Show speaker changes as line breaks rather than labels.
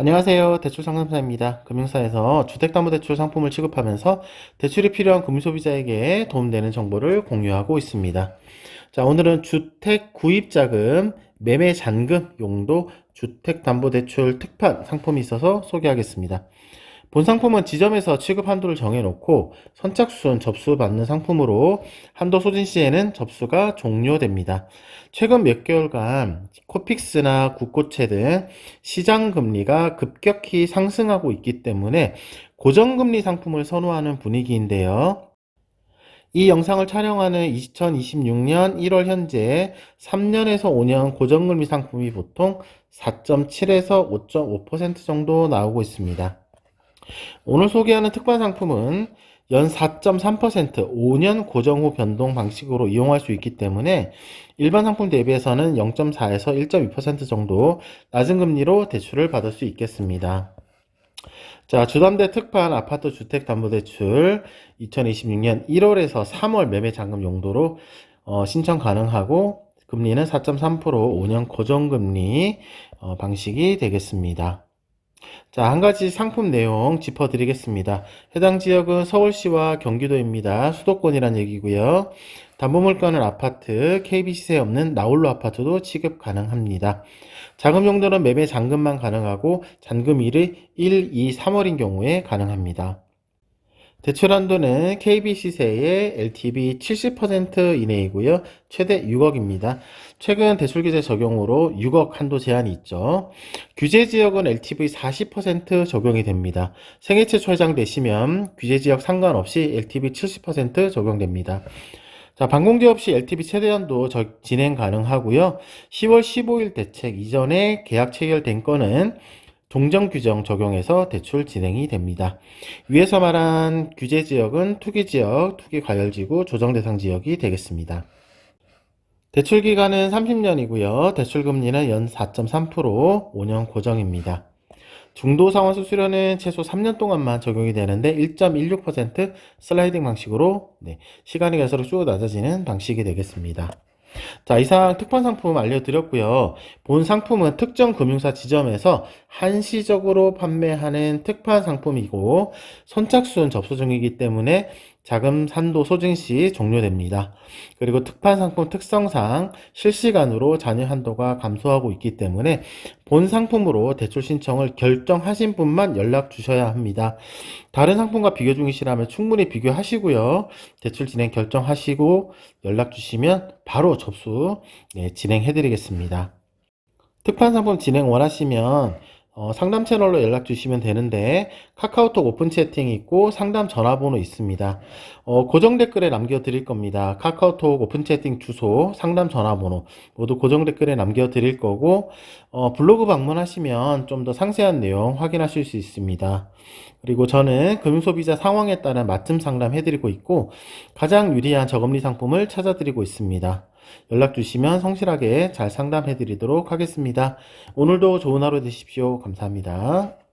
안녕하세요. 대출 상담사입니다. 금융사에서 주택담보대출 상품을 취급하면서 대출이 필요한 금소비자에게 도움되는 정보를 공유하고 있습니다. 자, 오늘은 주택 구입자금, 매매 잔금 용도 주택담보대출 특판 상품이 있어서 소개하겠습니다. 본 상품은 지점에서 취급 한도를 정해놓고 선착순 접수받는 상품으로 한도 소진 시에는 접수가 종료됩니다. 최근 몇 개월간 코픽스나 국고채 등 시장 금리가 급격히 상승하고 있기 때문에 고정금리 상품을 선호하는 분위기인데요. 이 영상을 촬영하는 2026년 1월 현재 3년에서 5년 고정금리 상품이 보통 4.7에서 5.5% 정도 나오고 있습니다. 오늘 소개하는 특판 상품은 연 4.3% 5년 고정 후 변동 방식으로 이용할 수 있기 때문에 일반 상품 대비해서는 0.4에서 1.2% 정도 낮은 금리로 대출을 받을 수 있겠습니다. 자, 주담대 특판 아파트 주택 담보 대출 2026년 1월에서 3월 매매 잔금 용도로 어, 신청 가능하고 금리는 4.3% 5년 고정금리 어, 방식이 되겠습니다. 자, 한 가지 상품 내용 짚어드리겠습니다. 해당 지역은 서울시와 경기도입니다. 수도권이란 얘기고요. 담보물가는 아파트, KB시세 없는 나홀로 아파트도 취급 가능합니다. 자금 용도는 매매 잔금만 가능하고 잔금일이 1, 2, 3월인 경우에 가능합니다. 대출 한도는 KB 시세의 LTV 70% 이내이고요. 최대 6억입니다. 최근 대출 규제 적용으로 6억 한도 제한이 있죠. 규제 지역은 LTV 40% 적용이 됩니다. 생애 최초 해당되시면 규제 지역 상관없이 LTV 70% 적용됩니다. 자, 방공제 없이 LTV 최대 한도 저- 진행 가능하고요. 10월 15일 대책 이전에 계약 체결된 건은 종정 규정 적용해서 대출 진행이 됩니다. 위에서 말한 규제 지역은 투기 지역, 투기 과열 지구, 조정 대상 지역이 되겠습니다. 대출 기간은 30년이고요. 대출 금리는 연 4.3% 5년 고정입니다. 중도 상환 수수료는 최소 3년 동안만 적용이 되는데 1.16% 슬라이딩 방식으로 네, 시간이 갈수록 쭉 낮아지는 방식이 되겠습니다. 자, 이상 특판 상품 알려드렸고요. 본 상품은 특정 금융사 지점에서 한시적으로 판매하는 특판 상품이고 선착순 접수 중이기 때문에 자금 산도 소진 시 종료됩니다. 그리고 특판 상품 특성상 실시간으로 잔여 한도가 감소하고 있기 때문에 본 상품으로 대출 신청을 결정하신 분만 연락 주셔야 합니다. 다른 상품과 비교 중이시라면 충분히 비교하시고요. 대출 진행 결정하시고 연락 주시면 바로 접수 네, 진행해 드리겠습니다. 특판 상품 진행 원하시면 어, 상담 채널로 연락 주시면 되는데 카카오톡 오픈 채팅 있고 상담 전화번호 있습니다. 어, 고정 댓글에 남겨 드릴 겁니다. 카카오톡 오픈 채팅 주소, 상담 전화번호 모두 고정 댓글에 남겨 드릴 거고 어, 블로그 방문하시면 좀 더 상세한 내용 확인하실 수 있습니다. 그리고 저는 금융소비자 상황에 따른 맞춤 상담 해드리고 있고 가장 유리한 저금리 상품을 찾아드리고 있습니다. 연락 주시면 성실하게 잘 상담해 드리도록 하겠습니다. 오늘도 좋은 하루 되십시오. 감사합니다.